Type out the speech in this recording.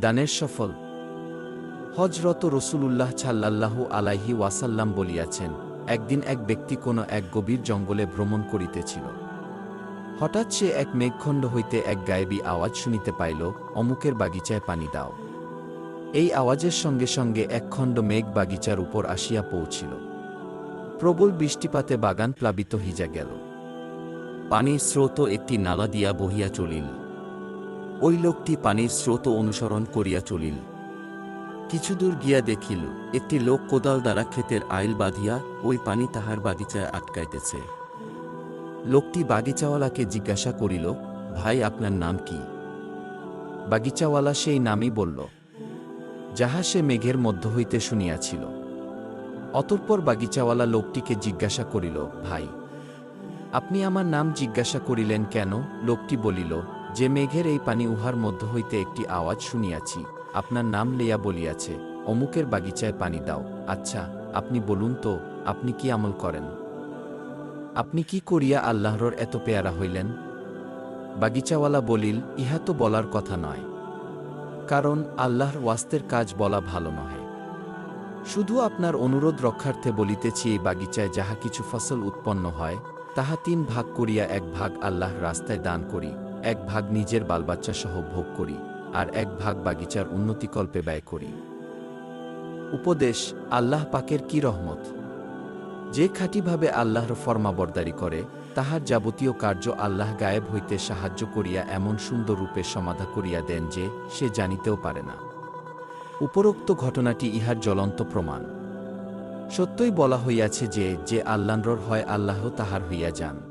দানের সফল। হজরত রসুলুল্লাহ ছাল্লাল্লাহু আলাইহি ওয়াসাল্লাম বলিয়াছেন, একদিন এক ব্যক্তি কোনো এক গভীর জঙ্গলে ভ্রমণ করিতেছিল। হঠাৎ সে এক মেঘখণ্ড হইতে এক গায়েবী আওয়াজ শুনিতে পাইল, অমুকের বাগিচায় পানি দাও। এই আওয়াজের সঙ্গে সঙ্গে এক খণ্ড মেঘ বাগিচার উপর আসিয়া পৌঁছিল। প্রবল বৃষ্টিপাতে বাগান প্লাবিত হিজা গেল। পানির স্রোত একটি নালা দিয়া বহিয়া চলিল। ওই লোকটি পানির স্রোত অনুসরণ করিয়া চলিল। কিছুদূর গিয়া দেখিল, একটি লোক কোদাল দ্বারা ক্ষেতের আইল বাঁধিয়া ওই পানি তাহার বাগিচায় আটকাইতেছে। লোকটি বাগিচাওয়ালাকে জিজ্ঞাসা করিল, ভাই, আপনার নাম কি? বাগিচাওয়ালা সেই নামই বলল, যাহা সে মেঘের মধ্য হইতে শুনিয়াছিল। অতঃপর বাগিচাওয়ালা লোকটিকে জিজ্ঞাসা করিল, ভাই, আপনি আমার নাম জিজ্ঞাসা করিলেন কেন? লোকটি বলিল যে মেঘের এই পানি উহার মধ্য হইতে একটি আওয়াজ শুনিয়াছি, আপনার নাম লেয়া বলিয়াছে, অমুকের বাগিচায় পানি দাও আচ্ছা আপনি বলুন তো, আপনি কি আমল করেন? আপনি কি করিয়া আল্লাহর এত পেয়ারা হইলেন? বাগিচাওয়ালা বলিল, ইহা তো বলার কথা নয়। কারণ আল্লাহর ওয়াস্তের কাজ বলা ভালো নহে। শুধু আপনার অনুরোধ রক্ষার্থে বলিতেছি, এই বাগিচায় যাহা কিছু ফসল উৎপন্ন হয়, তাহা তিন ভাগ করিয়া এক ভাগ আল্লাহ রাস্তায় দান করি। এক ভাগ নিজের বালবাচ্চা সহ ভোগ করি আর এক ভাগ বাগিচার উন্নতিকল্পে ব্যয় করি। উপদেশ, আল্লাহ পাকের কি রহমত? যে খাঁটিভাবে আল্লাহর ফরমাবরদারি করে, তাহার যাবতীয় কার্য আল্লাহ গায়েব হইতে সাহায্য করিয়া এমন সুন্দর রূপে সমাধা করিয়া দেন যে সে জানিতেও পারে না। উপরোক্ত ঘটনাটি ইহার জ্বলন্ত প্রমাণ। সত্যই বলা হইয়াছে যে যে আল্লাহর হয় আল্লাহ তাহার হইয়া যান।